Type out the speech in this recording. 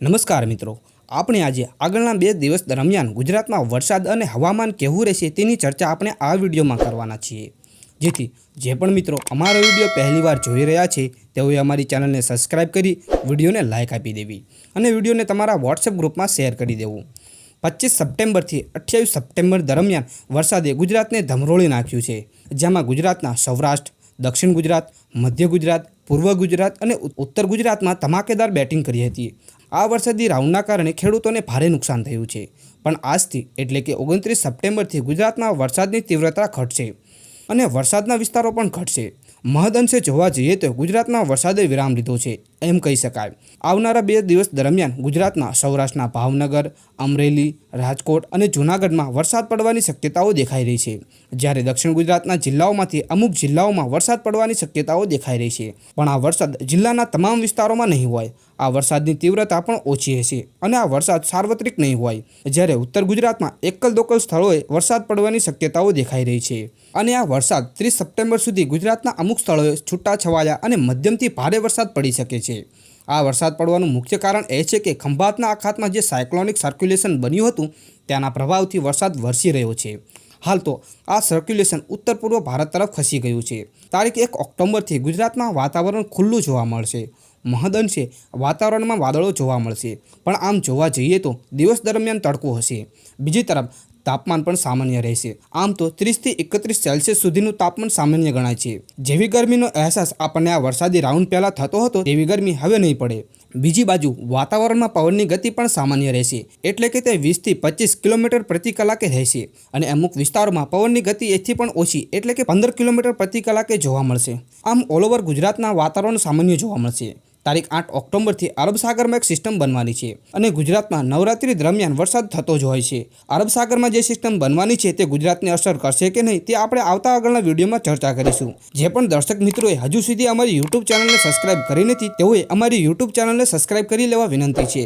નમસ્કાર મિત્રો. આપણે આજે આગળના બે દિવસ દરમિયાન ગુજરાતમાં વરસાદ અને હવામાન કેવું રહેશે તેની ચર્ચા આપણે આ વિડીયોમાં કરવાના છીએ. જેથી જે પણ મિત્રો અમારો વીડિયો પહેલીવાર જોઈ રહ્યા છે, તેઓએ અમારી ચેનલને સબસ્ક્રાઇબ કરી વિડીયોને લાઇક આપી દેવી અને વિડીયોને તમારા વોટ્સએપ ગ્રુપમાં શેર કરી દેવું. પચીસ સપ્ટેમ્બરથી અઠ્યાવીસ સપ્ટેમ્બર દરમિયાન વરસાદે ગુજરાતને ધમરોળી નાખ્યું છે, જેમાં ગુજરાતના સૌરાષ્ટ્ર, દક્ષિણ ગુજરાત, મધ્ય ગુજરાત, પૂર્વ ગુજરાત અને ઉત્તર ગુજરાતમાં ધમાકેદાર બેટિંગ કરી હતી. આ વરસાદી રાઉન્ડના કારણે ખેડૂતોને ભારે નુકસાન થયું છે. પણ આજથી એટલે કે ઓગણત્રીસ સપ્ટેમ્બરથી ગુજરાતમાં વરસાદની તીવ્રતા ઘટશે અને વરસાદના વિસ્તારો પણ ઘટશે. મહદઅંશે જોવા જઈએ તો ગુજરાતમાં વરસાદે વિરામ લીધો છે, એમ કહી શકાય. આવનારા બે દિવસ દરમિયાન ગુજરાતના સૌરાષ્ટ્રના ભાવનગર, અમરેલી, રાજકોટ અને જૂનાગઢમાં વરસાદ પડવાની શક્યતાઓ દેખાઈ રહી છે. જ્યારે દક્ષિણ ગુજરાતના જિલ્લાઓમાંથી અમુક જિલ્લાઓમાં વરસાદ પડવાની શક્યતાઓ દેખાઈ રહી છે. પણ આ વરસાદ જિલ્લાના તમામ વિસ્તારોમાં નહીં હોય આ વરસાદની તીવ્રતા પણ ઓછી હશે અને આ વરસાદ સાર્વત્રિક નહીં હોય. જ્યારે ઉત્તર ગુજરાતમાં એકલ દોકલ સ્થળોએ વરસાદ પડવાની શક્યતાઓ દેખાઈ રહી છે. અને આ વરસાદ ત્રીસ સપ્ટેમ્બર સુધી ગુજરાતના અમુક સ્થળોએ છૂટાછવાયા અને મધ્યમથી ભારે વરસાદ પડી શકે છે. આ વરસાદ પડવાનું મુખ્ય કારણ એ છે કે ખંભાતના આખાતમાં જે સાયક્લોનિક સર્ક્યુલેશન બન્યું હતું તેના પ્રભાવથી વરસાદ વરસી રહ્યો છે. હાલ તો આ સર્ક્યુલેશન ઉત્તર પૂર્વ ભારત તરફ ખસી ગયું છે. તારીખ એક ઓક્ટોબરથી ગુજરાતમાં વાતાવરણ ખુલ્લું જોવા મળશે. મહદઅંશે વાતાવરણમાં વાદળો જોવા મળશે. પણ આમ જોવા જઈએ તો દિવસ દરમિયાન તડકો હશે. બીજી તરફ, તાપમાન પણ સામાન્ય રહેશે. આમ તો ત્રીસથી એકત્રીસ સેલ્સિયસ સુધીનું તાપમાન સામાન્ય ગણાય છે. જેવી ગરમીનો અહેસાસ આપણને આ વરસાદી રાઉન્ડ પહેલાં થતો હતો, તેવી ગરમી હવે નહીં પડે. બીજી બાજુ, વાતાવરણમાં પવનની ગતિ પણ સામાન્ય રહેશે. એટલે કે તે વીસથી પચીસ કિલોમીટર પ્રતિ કલાકે રહેશે. અને અમુક વિસ્તારોમાં પવનની ગતિ એથી પણ ઓછી, એટલે કે પંદર કિલોમીટર પ્રતિ કલાકે જોવા મળશે. આમ ઓલ ઓવર ગુજરાતના વાતાવરણ સામાન્ય જોવા મળશે. તારીખ આઠ ઓક્ટોબરથી અરબ સાગરમાં એક સિસ્ટમ બનવાની છે અને ગુજરાતમાં નવરાત્રી દરમિયાન વરસાદ થતો જ હોય છે. અરબ સાગરમાં જે સિસ્ટમ બનવાની છે તે ગુજરાતને અસર કરશે કે નહીં તે આપણે આવતા આગળના વિડીયોમાં ચર્ચા કરીશું. જે પણ દર્શક મિત્રોએ હજુ સુધી અમારી યુટ્યુબ ચેનલને સબસ્ક્રાઇબ કરી નથી તેઓએ અમારી યુટ્યુબ ચેનલને સબસ્ક્રાઇબ કરી લેવા વિનંતી છે.